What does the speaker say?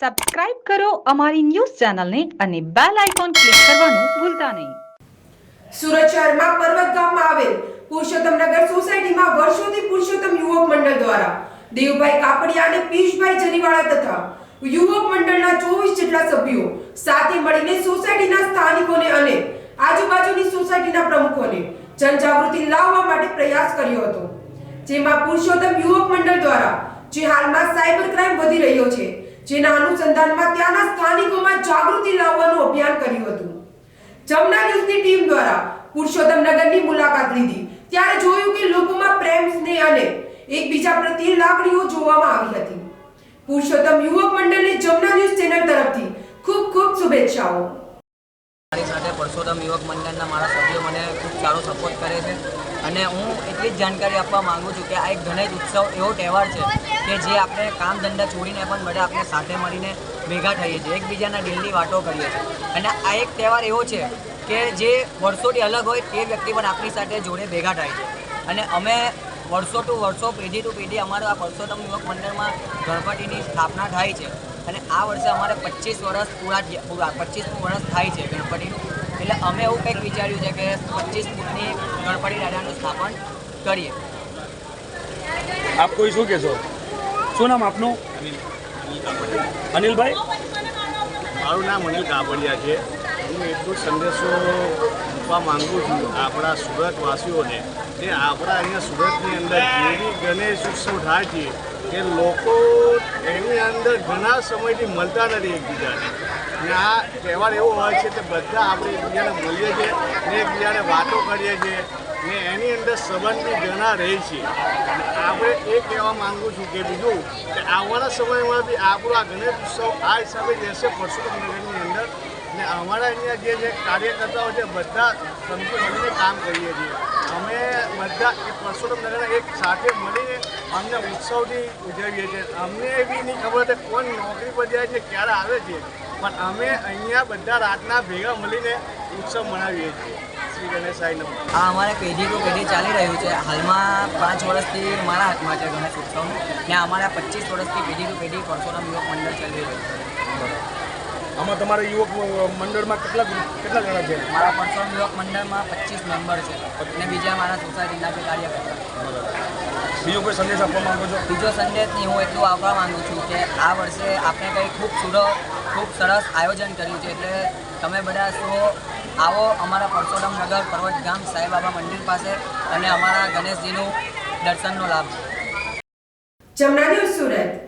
Subscribe કરો અમારી news ચેનલને અને બેલ આઇકોન ક્લિક કરવાનું ભૂલતા નહીં. સુરત શહેરમાં પર્વત ગામમાં આવેલ પુરુષોત્તમ નગર સોસાયટીમાં વર્ષોથી પુરુષોત્તમ યુવક મંડળ દ્વારા દેવભાઈ કાપડિયા અને પિયુષભાઈ જરીવાળા તથા યુવક મંડળના ચોવીસ જેટલા સભ્યો સાથે મળીને સોસાયટીના સ્થાનિકોને અને આજુબાજુની સોસાયટીના પ્રમુખોને જનજાગૃતિ લાવવા માટે પ્રયાસ કર્યો હતો. જેમાં પુરુષોત્તમ યુવક મંડળ દ્વારા જે હાલમાં સાયબર ક્રાઇમ વધી રહ્યો છે જેના અનુસંધાનમાં ત્યાંના સ્થાનિકોમાં જાગૃતિ લાવવાનું અભિયાન કર્યું હતું. જમના ન્યૂઝની ટીમ દ્વારા પુરુષોત્તમ નગરની મુલાકાત લીધી. ત્યારે જોયું કે લોકોમાં પ્રેમ, સ્નેહ અને એકબીજા પ્રત્યે લાગણીઓ જોવામાં આવી હતી. પુરુષોત્તમ યુવક મંડળની જમના ન્યૂઝ ચેનલ તરફથી ખૂબ ખૂબ શુભેચ્છાઓ. મારી સાથે પરસોત્તમ યુવક મંડળના મારા સભ્યો મને ખૂબ સારો સપોર્ટ કરે છે. અને હું એટલી જ જાણકારી આપવા માગું છું કે આ એક ગણેશ ઉત્સવ એવો તહેવાર છે કે જે આપણે કામ ધંધા છોડીને પણ બધા આપણે સાથે મળીને ભેગા થઈએ છીએ, એકબીજાના દિલની વાતો કરીએ છીએ. અને આ એક તહેવાર એવો છે કે જે વર્ષોથી અલગ હોય તે વ્યક્તિ પણ આપણી સાથે જોડે ભેગા થાય છે. અને અમે વર્ષો ટુ વર્ષો, પેઢી ટુ પેઢી અમારા આ પરસોત્તમ યુવક મંડળમાં ગણપતિની સ્થાપના થાય છે. અને આ વર્ષે અમારે પચીસ વર્ષ પૂરા થયા- પૂરા પચીસ વર્ષ થાય છે ગણપતિનું. અમે એવું કંઈક વિચાર્યું છે કે પચીસ ફૂટની ગણપતિ દાદાનું સ્થાપન કરીએ. આપ કોઈ શું કહેશો? શું નામ આપનું? અનિલભાઈ? મારું નામ અનિલ કાપડિયા છે. હું એટલો સંદેશો આપવા માંગુ છું આપણા સુરતવાસીઓને. કે આપણા અહીંયા સુરતની અંદર એવી ગણેશ ઉત્સવ થાય છે કે લોકો એની અંદર ઘણા સમયથી મળતા નથી એકબીજાને. ને આ તહેવાર એવો હોય છે કે બધા આપણે એકબીજાને મળીએ છીએ, ને એકબીજાને વાતો કરીએ છીએ, ને એની અંદર સંબંધ ઘણા રહે છે. અને આપણે એ કહેવા માંગુ છું કે બીજું કે આવવાના સમયમાં બી આપણો આ ગણેશ ઉત્સવ આ હિસાબે રહેશે પરશુરામ નગરની અંદર. ને અમારા અહીંયા જે જે કાર્યકર્તાઓ છે, બધા સમજી મળીને કામ કરીએ છીએ. અમે બધા એ પરશુરામ નગરના એક સાથે મળીને અમને ઉત્સવથી ઉજવીએ છીએ. અમને બી નહીં ખબર હતી કોણ નોકરી પર જાય છે, ક્યારે આવે છે. પણ અમે અહીંયા બધા રાતના ભેગા મળીને ઉત્સવ મનાવીએ છીએ. શ્રી ગણેશાય આ અમારે પેઢી ટુ પેઢી ચાલી રહ્યું છે. હાલમાં પાંચ વર્ષથી મારા હાથમાં છે ગણેશ ઉત્સવનું. ત્યાં અમારા પચીસ વર્ષથી પેઢી ટુ પેઢી પરસોત્તમ યુવક મંડળ ચાલી રહ્યું છે. આમાં તમારા યુવક મંડળમાં કેટલા કેટલા જણા છે? મારા પર્સનલ યુવક મંડળમાં પચીસ મેમ્બર છે અને બીજા મારા સોસાયટીના બે કાર્યકર્તા બીજો કોઈ સંદેશ આપવા માંગો છો? બીજો સંદેશની હું એટલું આવવા માગું છું કે આ વર્ષે આપણે કંઈ ખૂબ સુરત ખૂબ સરસ આયોજન કર્યું છે. એટલે તમે બધા શું આવો અમારા પરસોત્તમ નગર પર્વત ગામ સાંઈબાબા મંદિર પાસે અને અમારા ગણેશજીનું દર્શનનો લાભ. જમના ન્યૂઝ સુરત.